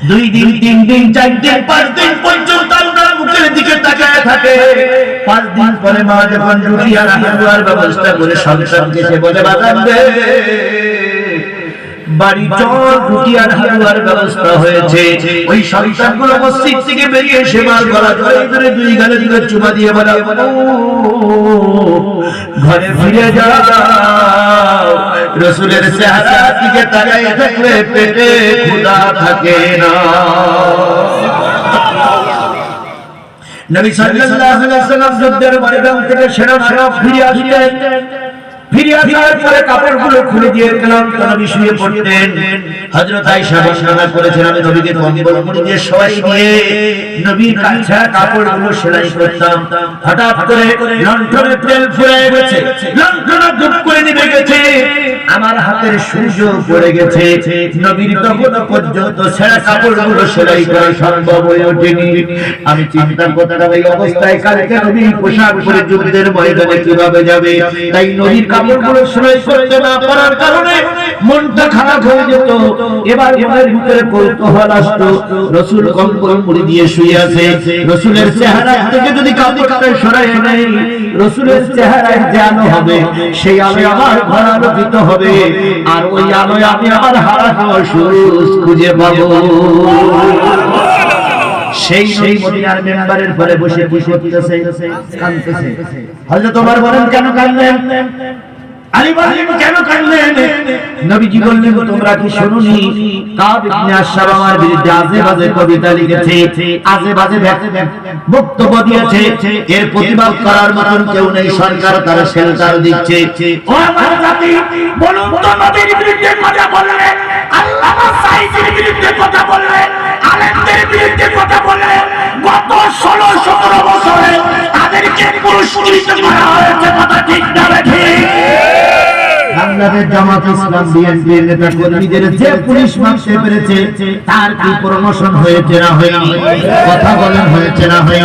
দুই দিন তিন দিন চার দিন পাঁচ দিন পর্যন্ত আপনার মুখের দিকে তাকায় থাকে। পাঁচ দিন পরে মা যখন রুটি ব্যবস্থা করে সন্তানকে সে বলে দে বাড়ি চল রুটি আর হালুয়ার ব্যবস্থা হয়েছে। ওই সন্তানগুলো মসজিদ থেকে বেরিয়ে এসে মার গলা ধরে ধরে দুই গালে দিকে চুমা দিয়ে বলে "ও, ঘরে ফিরে যাও রসুলের চেহারা দিকে তাকাই থাকলে পেটে ক্ষুধা থাকে না। নবী সাল্লাল্লাহু আলাইহি ওয়াসাল্লাম যুদ্ধের ময়দান থেকে সেনা সেনা ফিরে আসলেন। ফিরে আসার পরে কাপড়গুলো খুলে দিয়ে নবী শুয়ে পড়তেন। আয়েশা বর্ণনা করেছেন, আমি নবীকে কম্বল মুড়ি দিয়ে শোয়াই দিয়ে নবীর কাপড়গুলো সেলাই করতাম। হঠাৎ করে তেল ফুরিয়ে গেছে লণ্ঠন ধূপ করে নিভে গেছে। আমার হাতের সূর্য পড়ে গেছে। নবীর তখন পর্যন্ত ছেঁড়া কাপড়গুলো সেলাই করা সম্ভব হয়ে ওঠেনি। আমি চিন্তা করতাম এই অবস্থায় কালকে নবী পোশাক পরে যুদ্ধের ময়দানে কীভাবে যাবে? তাই নবীর কাপড়গুলো সেলাই করতে না পারার কারণে মনটা খারাপ হয়ে যেত। এবার মনের ভিতরে কৌতূহল আসতো। রসুল কম্বল মুড়ি দিয়ে শুয়ে আছে। রসুলের চেহারা থেকে যদি কাপড়টা সরাই নেই রসুলের চেহারায় আলো হবে, সেই আলো আমার ঘর আলোকিত হবে। আর ওই আলোয় আমি আমার হারা খাওয়া সুরুজ খুঁজে পাবো। সেই সেই মদিনার মেম্বারের পরে বসে বসে কাঁদতেছে। হযরত ওমর বলেন, কেন কাঁদলেন? আলী বললেন কেন কাঁদলেন নবীজি বললেন, তোমরা কি শুনুনি? কাব ইবনে আশরাফ আমার বিরুদ্ধে আজে বাজে কবিতা লিখেছে, আজে বাজে বক্তব্য দিয়েছে, এর প্রতিবাদ করার মতন কেউ নেই, সরকার তার শেল্টার দিচ্ছে। ও আমার জাতি, বলুন তো নবীর বিরুদ্ধে কথা বললে আল্লামা সাইদের বিরুদ্ধে কথা বললে আলেমদের বিরুদ্ধে কথা বলে গত ষোলো, সতেরো বছরে তাদেরকে পুরস্কৃত করা হয়েছে কথা ঠিক না পুলিশ মারতে পেরেছে, তার কি প্রমোশন হয়েছে না হয়ে কথা বলেন হয়েছে না হয়ে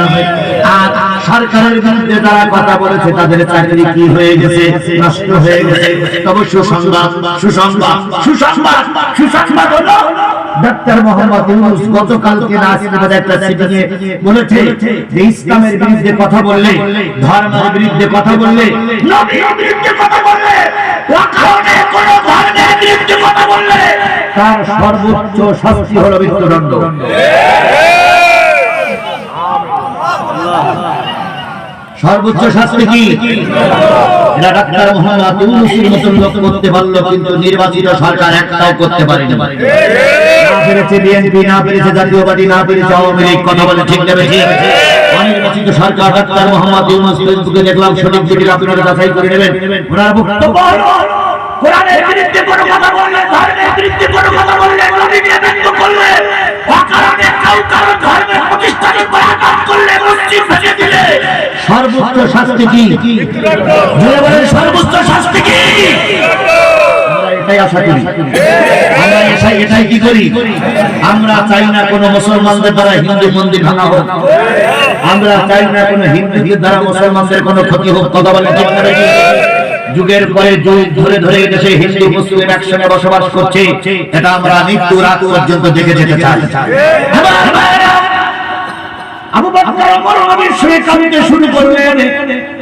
আর সরকারের বিরুদ্ধে যারা কথা বলেছে, তাদের চাকরি কি হয়ে গেছে? নষ্ট হয়ে গেছে। তবে সুসংবাদ সুসংবাদ সুসংবাদ সুসংবাদ হলো, ডাক্তার বলেছে ইসলামের বিরুদ্ধে কথা বললে বিরুদ্ধে কথা বললে, তার সর্বোচ্চ শাস্তি হলো মৃত্যুদণ্ড। সর্বোচ্চ শাস্তি কি? এটা ডাক্তার মোহাম্মদ ইউনুসের মতন লোক করতে পারল কিন্তু নির্বাচিত সরকার একটাও করতে পারেনি। না পেরেছে বিএনপি, না পেরেছে জাতীয়বাদী না পেরেছে আওয়ামী লীগ, কথা বলে ঠিক নেবে ঠিক। অনির্বাচিত সরকার ডাক্তার মোহাম্মদ ইউনুস ফেসবুকে দেখলাম, সঠিক ছুটির আপনারা যাচাই করে নেবেন। ওনার বক্তব্য কোরআনের বিরুদ্ধে কোনো কথা বললে, ধর্মের বিরুদ্ধে কোনো কথা বললে, নবী ব্যক্ত করলে, অকারণে কেউ কারও ধর্মের প্রতিষ্ঠানে করলে, মসজিদ ভেঙে দিলে সর্বোচ্চ শাস্তি কি? সর্বোচ্চ শাস্তি কি? আমরা এটাই কি করি? আমরা চাই না কোনো মুসলমানদের দ্বারা হিন্দু মন্দির ভাঙা হোক। আমরা চাই না কোনো হিন্দুদের দ্বারা মুসলমানদের কোনো ক্ষতি হোক। কথা বলে যুগের পরে যুগ ধরে ধরে দেশে হিন্দু, মুসলিম একসঙ্গে বসবাস করছে। এটা আমরা মৃত্যু রাত পর্যন্ত দেখে যেতে চাই। আবু বকর ওমর নবীর সঙ্গে কাঁদতে শুরু করলেন।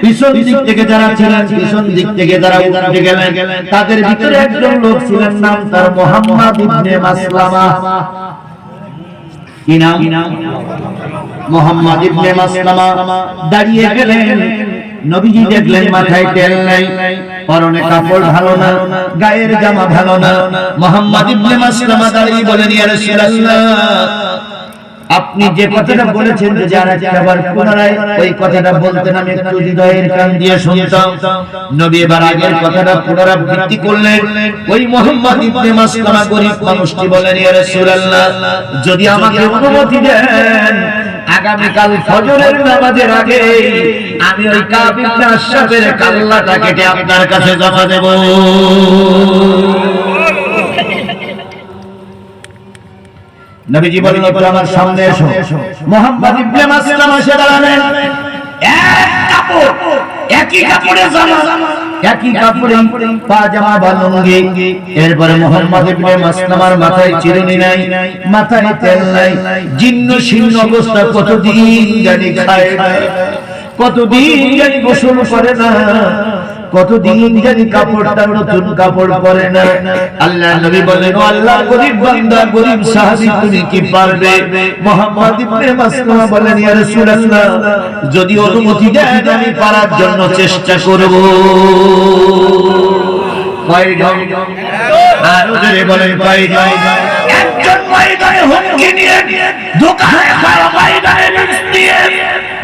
পিছন দিক থেকে যারা ছিলেন পিছন দিক থেকে যারা উঠে গেলেন তাদের ভিতরে একজন লোক ছিলেন নাম তার মোহাম্মদ ইবনে মাসলামা। কি নাম? মোহাম্মদ ইবনে মাসলামা। দাঁড়িয়ে গেলেন। নবীজি দেখলেন মাথায় তেল নাই। পরনে কাপড় ভালো না গায়ের জামা ভালো না। মোহাম্মদ ইবনে মাসলামা দাঁড়িয়ে বলেন ইয়া রাসূলুল্লাহ আপনি যে কথাটা বলেছেন যে যারা একবার পুনরায় ওই কথাটা বলতেন আমি একটু হৃদয়ের কান দিয়ে শুনতাম। নবী এবার আগের কথাটা পুনরাবৃত্তি করলেন। ওই মোহাম্মদ ইবনে মাসলামা গরিব মানুষটি বলেন ইয়া রাসূলুল্লাহ যদি আমাকে অনুমতি দেন আগামীকাল ফজরের নামাজের আগে আমি ওই কাবিল আশরাফের কাল্লাটা কেটে আপনার কাছে জমা দেব। নবীজি "তোমরা আমার সামনে এসো। মোহাম্মদ ইবনে মাসলামা এসে দাঁড়ালেন। এক কাপড় একই কাপড়ে জামা একই কাপড়ে পাজামা বা লুঙ্গি। এরপরে মোহাম্মদ ইবনে মাসলামার মাথায় চিরুনি নাই মাথায় তেল নাই জীর্ণ শীর্ণ অবস্থা কতদিন জানি খায় না কতদিন জানি গোসল করে না কতদিন জানি কাপড়টা নতুন কাপড় পরে না। আল্লাহ নবী বলেন আল্লাহ গরিব বান্দা গরিব সাহাবী তুমি কি পারবে? মোহাম্মদ ইবনে মাসলামা বলেন ইয়া রাসূলুল্লাহ যদি অনুমতি দেন আমি পারার জন্য চেষ্টা করব। একজন ময়দানে হুমকি নিয়ে দোকানে ময়দানে দিয়ে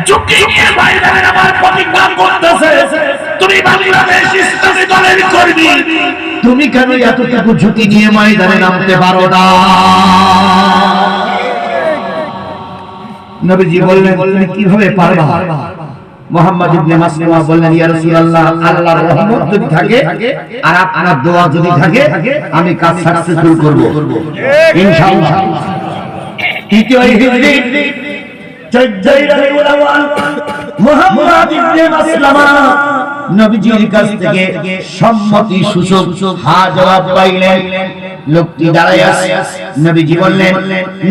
ঝুঁকি নিয়ে ময়দানে আমার প্রতিজ্ঞা করতেছে। তুমি বাংলাদেশ ইসলামী দলের কর্মী। তুমি কেন এতটুকু ঝুঁকি নিয়ে ময়দানে নামতে পারো না? নবীজি বললেন কীভাবে পারবা? মোহাম্মদ ইবনে মাসলিমা বললেন ইয়া রাসূলুল্লাহ আল্লাহর রহমত যদি থাকে আর আপনার দোয়া যদি থাকে আমি কাজ সাকসেসফুল করব। ইনশাআল্লাহ। তৃতীয় হিজরি। চোদ্দই রবিউল আউয়াল মুহাম্মদ ইবনে মাসলামা নবীজির কাছ থেকে সম্মতি সূচক হা জবাব পাইলেন। লোকটি দাঁড়ায় আছে। নবীজি বললেন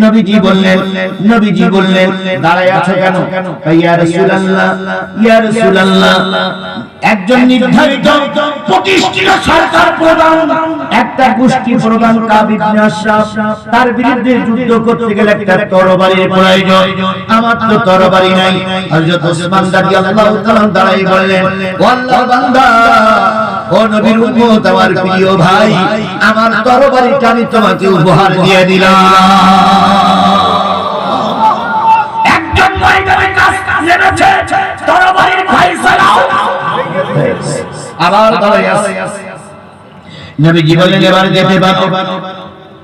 নবীজি বললেন নবীজি বললেন দাঁড়ায় আছো কেন? ইয়া রাসূলুল্লাহ ইয়া রাসূলুল্লাহ একজন নির্ধারিত প্রতিষ্ঠিত সরকার প্রধান। একটা গোষ্ঠী প্রধান কাব ইবনে আশরাফ। তার বিরুদ্ধে যুদ্ধ করতে গেলে একটা তরবারির প্রয়োজন। আমার তো তরবারি নাই। হযরত ওসমান রাদিয়াল্লাহু তাআলা দাঁড়াই বললেন আল্লাহর বান্দা ও নবীর উম্মত আমার প্রিয় ভাই আমার তরবারিটা আমি তোমাকে উপহার দিয়ে দিলাম? একজন ময়দানে কাজ নেমেছে তরবারির ফায়সালাও আবার দাঁড়ায় আছে নবীজি বললেন এবার যেতে পারো।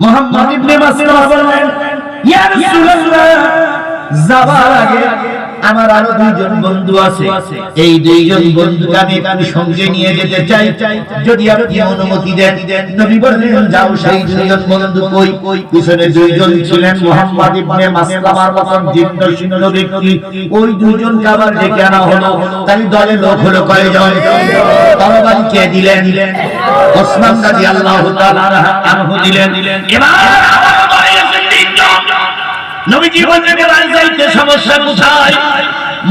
মুহাম্মদ ইবনে মাসলামা বললেন ইয়া রাসূলুল্লাহ যাবার আগে আমার আরও দুইজন বন্ধু আছে। এই দুইজন বন্ধুকে আমি সঙ্গে নিয়ে যেতে চাই। যদি আপনি অনুমতি দেন, নবী বললেন, যাও, সেই দুইজন বন্ধু কই? কই পিছনে দুইজন ছিলেন মুহাম্মদ ইবনে মাসলামার মতন জীর্ণ শীর্ণ ব্যক্তি। ওই দুইজনকে আবার ডেকে আনা হলো। তাই দলে লোক হলো কয়জন তরবারি কে দিলেন? ওসমান রাদিয়াল্লাহু তাআলা আনহু দিলেন। এবার নবীজি বললেন, এবার যাইতে সমস্যা কোথায়?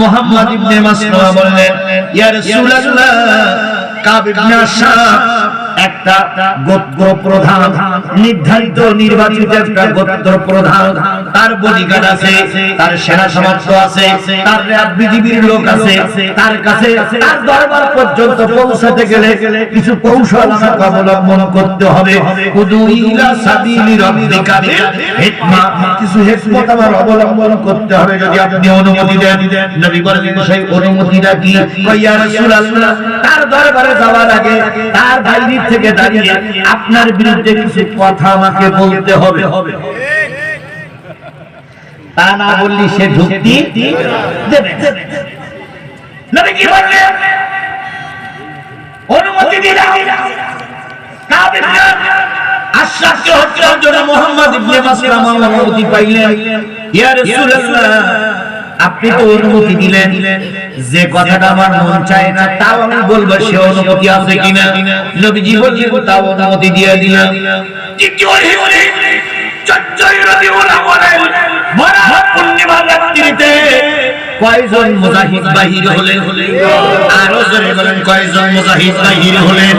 মুহাম্মদ ইবনে মাসলামা বললেন, ইয়া রাসূলুল্লাহ, কাব ইবনে আশরাফ একটা গোত্র প্রধান নির্ধারিত নির্বাচিত একটা গোত্র প্রধান তার বডিগার্ড আছে, তার সেনা সামর্থ্য আছে, তার বিজিবির লোক আছে, তার কাছে, তার দরবার পর্যন্ত পৌঁছাতে গেলে কিছু কৌশল অবলম্বন করতে হবে। কিছু আমার অবলম্বন করতে হবে যদি আপনি অনুমতি দেন। অনুমতিটা কি? তার দরবারে যাওয়ার আগে তার বাইরে থেকে দাঁড়িয়ে আপনার বিরুদ্ধে কিছু কথা আমাকে বলতে হবে। তা না বললি সে হত্যার জন্য মুহাম্মদ ইবনে মাসলামা অনুমতি পাইলেন। ইয়া রাসূলুল্লাহ আপনি তো অনুমতি দিলেন যে কথাটা আমার মন চায় না তাও আমি বলব সে অনুমতি আছে কিনা? নবীজি বললেন তাও অনুমতি দিয়ে দিলাম। কয়জন মুজাহিদ বাহির হলেন? আরও জোরে বলেন কয়জন মুজাহিদ বাহির হলেন?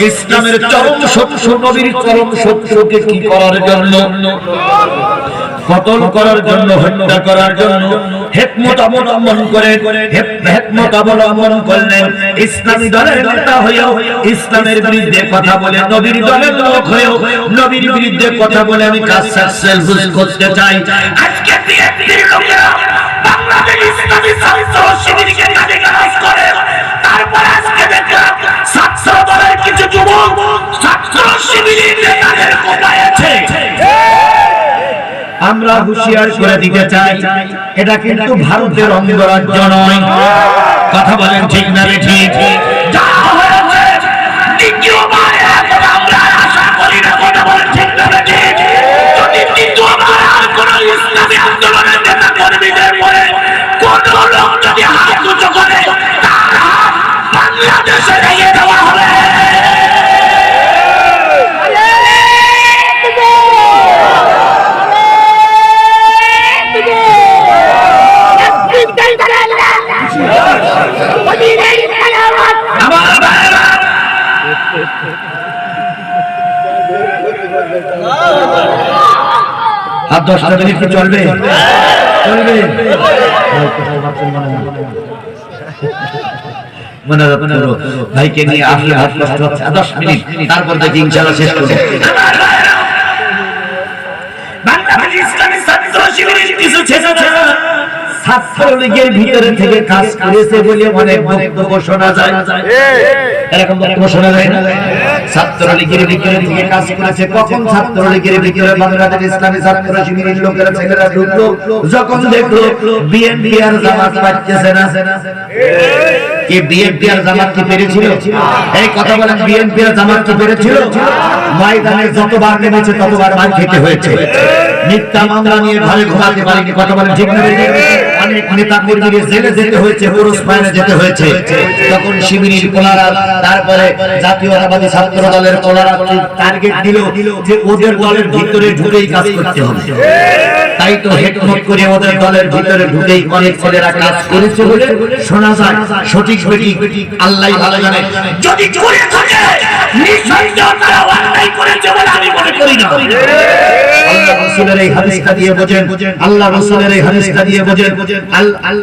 ইসলামের চরম শত্রু, নবীর চরম শত্রুকে কি করার জন্য? কতল করার জন্য, হত্যা করার জন্য হেকমত অবলম্বন করে, হেক- হেকমত অবলম্বন করলেন। ইসলামী দলের নেতা ইসলামের বিরুদ্ধে কথা বলে, নবীর দলের লোক হয়েও নবীর বিরুদ্ধে কথা বলে আমি কাজ করতে চাই। আজকে বাংলাদেশ ইসলামী শিবিরকে তারপর দলের কিছু যুবক ছাত্র শিবিরের নেতাদের আছে? আমরা হুঁশিয়ার করে দিতে চাই, এটা কিন্তু ভারতের অঙ্গরাজ্য নয়। কথা বলেন ঠিক না ঠিক? দশটা মিনিট কি চলবে? চলবে। মনে রাখতে ভাইকে নিয়ে আসলে হাত কষ্ট হচ্ছে। দশ মিনিট তারপর দেখি ইনশাল্লাহ শেষ করব। বাংলাদেশ ইসলামী ছাত্র শিবিরের কিছু ছেলেরা ছাত্রলীগের ভিতরে থেকে কাজ করেছে বলে অনেক বক্তব্য শোনা যায়। এরকম বক্তব্য শোনা যায় না? ছাত্রলীগের ভিতরে থেকে কাজ করেছে। কখন ছাত্রলীগের ভিতরে বাংলাদেশ ইসলামী ছাত্র শিবিরের লোকেরা ছেলেরা ঢুকলো? যখন দেখল বিএনপি আর জামাত পাচ্ছে না। কি বিএনপি আর জামাত কি পেরেছিল? এই কথা বলেন বিএনপি আর জামাত কি পেরেছিল? ময়দানে যতবার নেমেছে, ততবার মার খেতে হয়েছে। মিথ্যা মামলা নিয়ে ঘরে ঘুমাতে পারেনি, কথা বলেন ঠিক না? অনেক নেতা কর্মীকে জেলে যেতে হয়েছে পুরুষ পায়নে যেতে হয়েছে। তখন শিবিরের কোলারা, তারপরে জাতীয়তাবাদী ছাত্র দলের কোলারা টার্গেট দিল যে ওদের দলের ভিতরে ঢুকেই কাজ করতে হবে। তাই তো হেকমত করে ওদের দলের ভিতরে ঢুকেই অনেক ছেলেরা কাজ করেছে বলে শোনা যায়। সঠিক সঠিক আল্লাহ ভালো জানে। যদি করে থাকে আল্লাহ রাসূলের এই হাদিসটা দিয়ে বোঝেন। আল্লাহ রাসূলের এই হাদিসটা দিয়ে বোঝেন।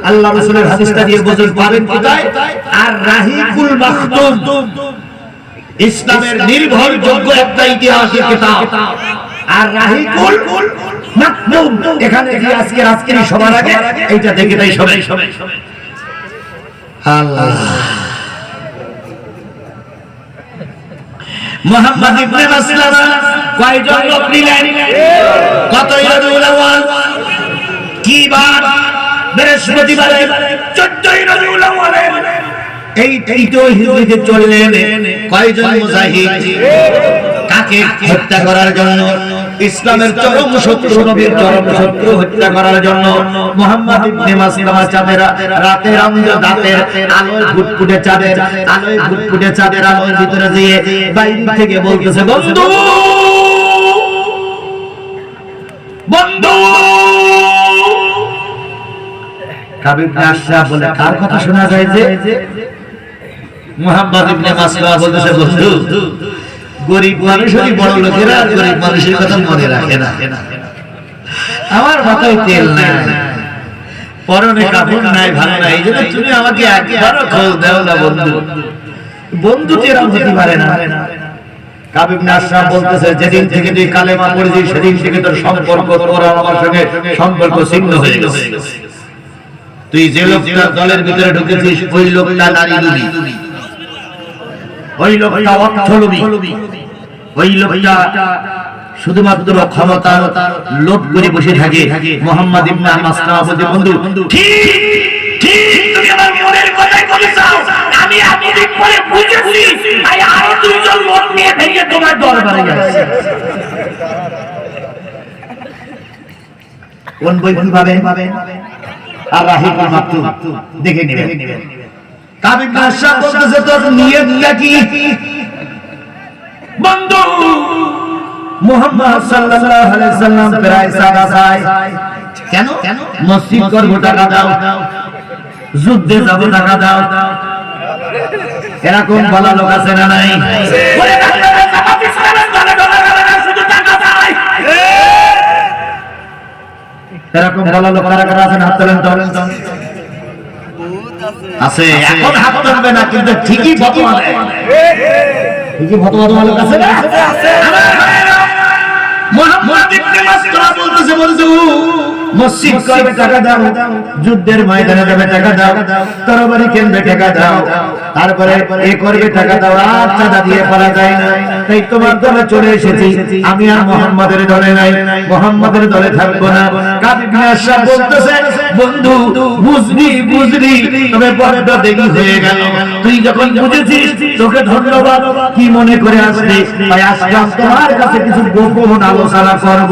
আল্লাহ রাসূলের হাদিসটা দিয়ে বোঝেন, পাবেন কোথায়? আর রাহিকুল মাখতুম। ইসলামের নির্ভরযোগ্য একটা ইতিহাসের কিতাব। আর রাহিকুল মাকতুম এখানে আজকে সবার আগে দেখে তাই সবাই। সবাই আল্লাহ। মোহাম্মদ ইবনে মাসলামা কয়জন লোক নিলেন? কত রবিউল আউয়াল? কি বার? বৃহস্পতিবারে 14 রবিউল এই তৃতীয় হিজরিতে চললেন কয়জন মুজাহিদ? কাকে হত্যা করার জন্য? ইসলামের চরম শত্রু, নবীর চরম শত্রু হত্যা করার জন্য মোহাম্মদ ইবনে মাসলামা চাঁদের রাতের অন্ধ দাঁতের আলোয় ফুটফুটে চাঁদের, আলোয় ফুটফুটে চাঁদের আলোর ভিতরে দিয়ে বাইরে থেকে বলতেছে, বন্ধু! বন্ধু! বলে কার কথা শোনা যায় যে? ইবনে বলতেছে, বন্ধু, গরিব মানুষই বড় লোকেরা গরিব মানুষের কথা মনে রাখে না। আমার মাথায় তেল নাই। পরনে কাপড় নাই ভালো নাই। তুমি আমাকে একবারও খোঁজ দাও না, বন্ধু। বন্ধু হতে পারে না। কাবিব নাসরাম বলতেছে, যেদিন থেকে তুই কালেমা পড়েছিস, সেদিন থেকে তোর সম্পর্ক, তোর আমার সঙ্গে সম্পর্ক ছিন্ন হয়ে গেছে। তুই যে লোকটা দলের ভিতরে ঢুকেছিস ওই লোকটা নারী লুবি ওই লোকটা অর্থ লুবি ওই লোকটা শুধুমাত্র ক্ষমতার লোভ করে বসে থাকে মোহাম্মদ ইবনে বন্ধু। ঠিক ঠিক তুমি আমার মনের কথাই বলেছ আমি এতদিন পরে বুঝেছি তাই আরও দুইজন লোক নিয়ে ভেঙে তোমার দরবারে যাচ্ছে। কোন বই কি পাবেন আর রাহিকুল মাকতুম দেখে নেবেন। কাবিব বাদশাহ বলতেছে তোর নিয়তটা কি? বন্ধু মুহাম্মদ সাল্লাল্লাহু আলাইহি সাল্লাম প্রায় সাদা চায় কেন? মসজিদ করব টাকা দাও যুদ্ধে যাব টাকা দাও। এরকম বলা লোক আছে না নাই? বলে বাংলাদেশ জামাত ইসলামের দলে দলে এরকম ভালো লোক কারা কারা আছেন হাত তোলেন তো। আছে এখন হাত তুলবে না কিন্তু ঠিকই ফতোয়া দেয়। ঠিকই ফতোয়া দেওয়া লোক আছে না? মোহাম্মদ ইবনে মাসলামা বলতেছে বলছো মসজিদ করবে টাকা দাও, যুদ্ধের ময়দানে যাবে টাকা দাও, তরবারি কিনবে টাকা দাও, তারপরে এ করবে টাকা দাও, আর চাঁদা দিয়ে পারা যায় না। তাই তোমার দলে চলে এসেছি, আমি আর মোহাম্মদের দলে নাই, মোহাম্মদের দলে থাকব না। আশরাফ বলতেছে, বন্ধু, বুঝলি বুঝলি, তবে দেরি হয়ে গেল। তুই যখন বুঝেছিস, তোকে ধন্যবাদ। কি মনে করে আসলি? তাই আসলাম, তোমার কাছে কিছু গোপন আলোচনা করব।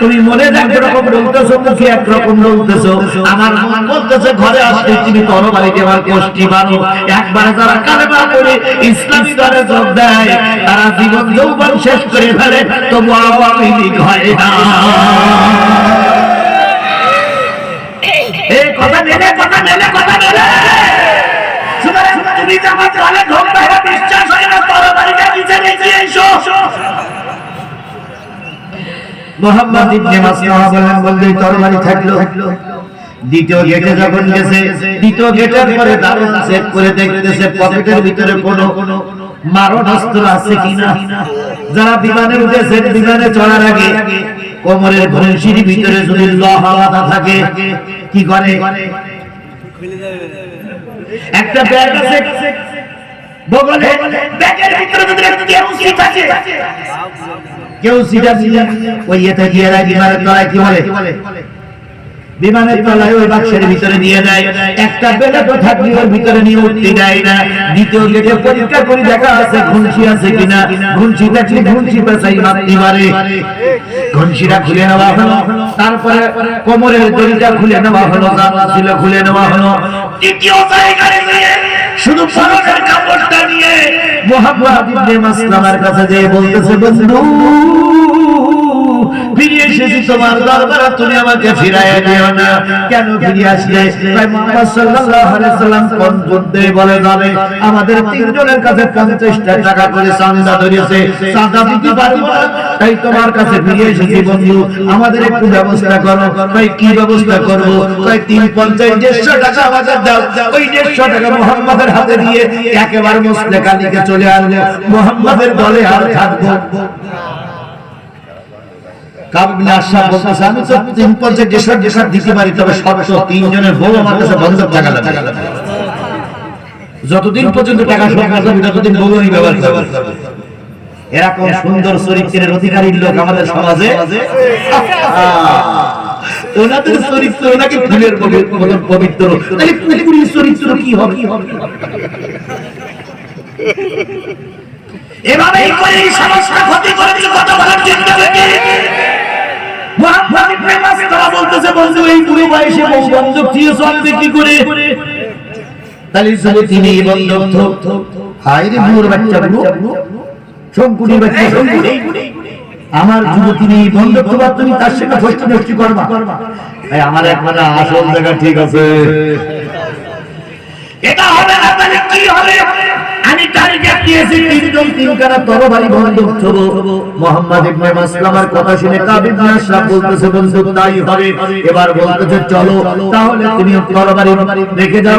তুমি মনে একরকম বলতেছো মুখে একরকম বলতেছো আমার মন বলতেছে, ঘরে আসলে তুমি তরবারিতে আমার কষ্টি বানো। একবারে যারা কালেমা করে ইসলামী দলে যোগ দেয়, তারা জীবন যৌবন শেষ করে ফেলে, তবু আওয়ামী লীগ হয় না। এই কথা নেলে কথা নেলে কথা নেলে। সুতরাং তুমি যখন দলে ঢোক দেয় বিশ্বাস হয় না, তরবারিটা নিচে রেখে এসো। মোহাম্মদ ইবনে মাসলামা বলেন বললেই তরবারি থাকল। দ্বিতীয় গেটে যখন গেছে, দ্বিতীয় গেটের পরে দারুণ চেক করে দেখতেছে, পকেটের ভিতরে কোনো মারণ অস্ত্র আছে কিনা। যারা বিমানে উঠেছে, বিমানে চড়ার আগে কোমরের ঘনশির ভিতরে যদি লোহা বাঁধা থাকে, কি করে? একটা ব্যাগ আছে। বগলে ব্যাগের ভিতরে যদি কেউ থাকে কেউ সিধা সিধা ওই ইয়েতে গিয়ে দেয় বিমানের তলায় কি বলে? বিমানের তলায় ওই বাক্সের ভিতরে নিয়ে যায়। একটা বেলা তো থাকলে ওর ভিতরে নিয়ে উঠতে দেয় না। দ্বিতীয় গেটে পরীক্ষা করে দেখা আছে ঘুনসি আছে কিনা। ঘুনসি থাকলে ঘুনসি পেশাই মারতে পারে। ঘুনসিটা খুলে নেওয়া হলো। তারপরে কোমরের দড়িটা খুলে নেওয়া হলো জামা ছিল খুলে নেওয়া হলো। তৃতীয় জায়গায় গিয়ে শুধু পরনের কাপড়টা নিয়ে মোহাম্মদ ইবনে মাসলামার কাছে যেয়ে বলতেছে, বন্ধু ফিরে এসেছি তোমার তুমি আমাকে দিও না। কেন ফিরে আসলে? আমাদের তিনজনের কাছে 50 টাকা করে চাঁদা ধরেছে। চাঁদা দিতে তাই তোমার কাছে ফিরে এসেছি, বন্ধু। আমাদের একটু ব্যবস্থা করো। তাই কি ব্যবস্থা করব? তাই তিন পঞ্চাশ, দেড়শো টাকা আমাদের দাও। ওই দেড়শো টাকা মোহাম্মদের হাতে দিয়ে একেবারে মুসলে কালীকে চলে আসলে মোহাম্মদের দলে আর থাকব। তিনজনের যতদিন পর্যন্ত টাকা ততদিন ব্যবহার এরকম সুন্দর চরিত্রের অধিকারী লোক আমাদের সমাজে ওনাদের চরিত্র ওনাকে ফুলের পবিত্র। চরিত্র কি হবে? এভাবেই করে সমস্ত ক্ষতি করেছে কত বলার চিন্তা থেকে মোহাম্মদ ইবনে মাসলামা বলতেছে বন্ধক দিয়ে চলবে কি করে? তাহলে তিনি বন্ধক রে বাচ্চা বাচ্চা আমার যুবতী তিনি বন্ধক তো তুমি তার সঙ্গে ফষ্টি ফষ্টি করবা। এই আমার একমাত্র আসল জায়গা ঠিক আছে। এটা হবে না, তাহলে কি হবে? কথা শুনে এবার চলো, তাহলে তুমি তরবারি রেখে যাও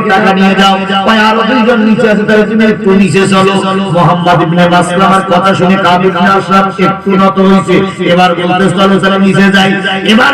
পায় আরও দুইজন একটু নত হয়েছে। এবার বলতেছে, চলো নিচে যাই। এবার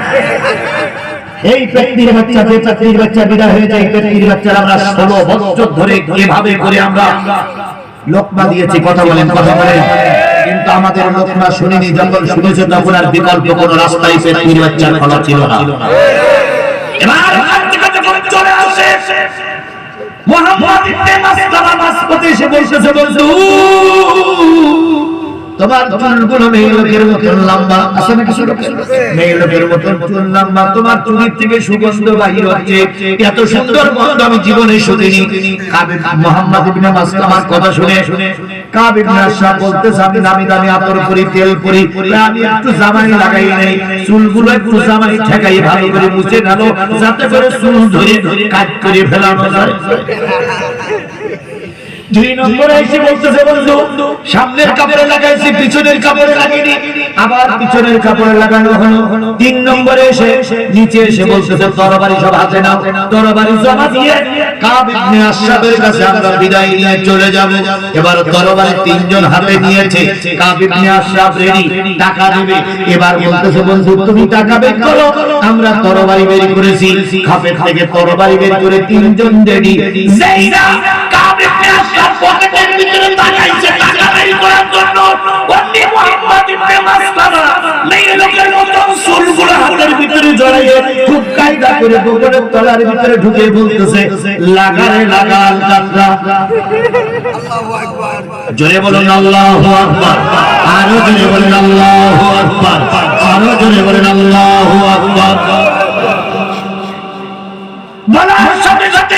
এই পেটনির বাচ্চা, যে পেটনির বাচ্চা বিদায় হয়ে যায় পেটনির বাচ্চার আমরা ষোলো বছর ধরে এভাবে করে আমরা লোকমা দিয়েছি, কথা বলেন কথা বলেন। কিন্তু আমাদের লোকমা শুনিনি, যখন শুনেছে তখন আর বিকল্প কোনো রাস্তায় ছিল না। তোমার চুলগুলো মেয়ে লোকের মতন লম্বা। আছে নাকি ছোট? মেয়ে লোকের মতন চুল লম্বা। তোমার চুলের থেকে সুগন্ধ বাহির হচ্ছে। এত সুন্দর গন্ধ আমি জীবনে শুনিনি। কাবে মোহাম্মদ ইবনে মাসলামার কথা শুনে। জামাই ঠেকাই ভালো করে মুছে গেল যাতে করে চুল ধরে কাজ করে ফেলানো যায় চলে যাব। এবার তরবারি তিনজন হাতে নিয়েছে টাকা দেবে। এবার বলতেছে, বন্ধু, তুমি টাকা বের করো, আমরা তরবারি বের করেছি। খাপের থেকে তরবারি বের করে তিনজন রেডি ইবনে আশরাফ পকেটের ভিতরে তাকাইছে টাকা বের করার জন্য অন্য মুহাম্মদ ইবনে ঢুকে বলতেছে লাগারে লাগাল জোরে বলুন আল্লাহু আকবার। আরও জোরে বলেন আল্লাহু আরও জোরে বলেন আল্লাহু আকবার। সাথে সাথে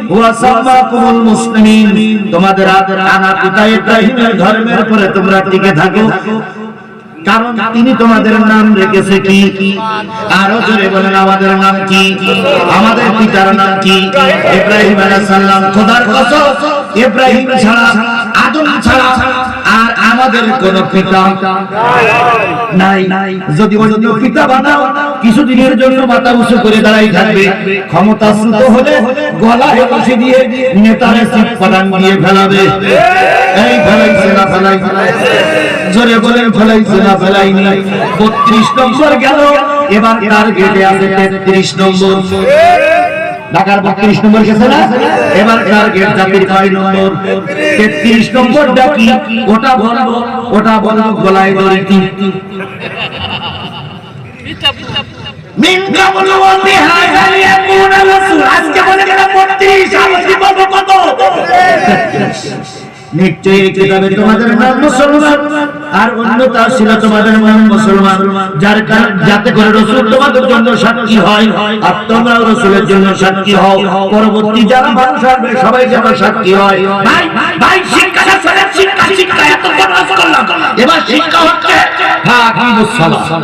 তোমাদের আনা পিতা ইব্রাহিমের ধর্মের পরে তোমরা টিকে থাকো। কারণ তিনি তোমাদের নাম রেখেছে কি? আরও জোরে বলেন, আমাদের নাম কি? আমাদের পিতার নাম কি? ইব্রাহিম আলাইহিস সালাম, খোদার কসম। ইব্রাহিম ছাড়া, আদম ছাড়া আর আমাদের কোন পিতা নাই। যদি অন্য পিতা বানাও, কিছুদিনের জন্য মাথা উঁচু করে দাঁড়াই থাকবে। ক্ষমতা শ্রুত হলে গলায় বসে দিয়ে নেতারে সিট পালান দিয়ে ফেলাবে। এই ফেলাইছে না ফেলাইছে জোরে বলেন ফেলাইছে না। ফেলাইনি বত্রিশ নম্বর গেল। এবার টার্গেটে আছে তেত্রিশ নম্বর। ঢাকার বত্রিশ নম্বর গেছে না? এবার টার্গেট জাতির কয় নম্বর তেত্রিশ নম্বর ডাকি, ওটা বলব ওটা বলব গলায় দড়ি কি? মিন কাবলু ওয়া রাসূল আজকে বলে গেল 32 আজকে কত? নিশ্চয়ই এই কিতাবে তোমাদের নাম মুসলমান আর অন্যতা ছিল তোমাদের নাম মুসলমান। যার কারণ যাতে করে রসুল তোমাদের জন্য সাক্ষী হয় আর তোমরাও রসুলের জন্য সাক্ষী হও। পরবর্তী যারা মানুষ আসবে সবাই যেন সাক্ষী হয়। ভাই ভাই শিক্ষা শিক্ষা শিক্ষা এত করলাম। এবার শিক্ষা হচ্ছে হ্যাঁ কি মুসলমান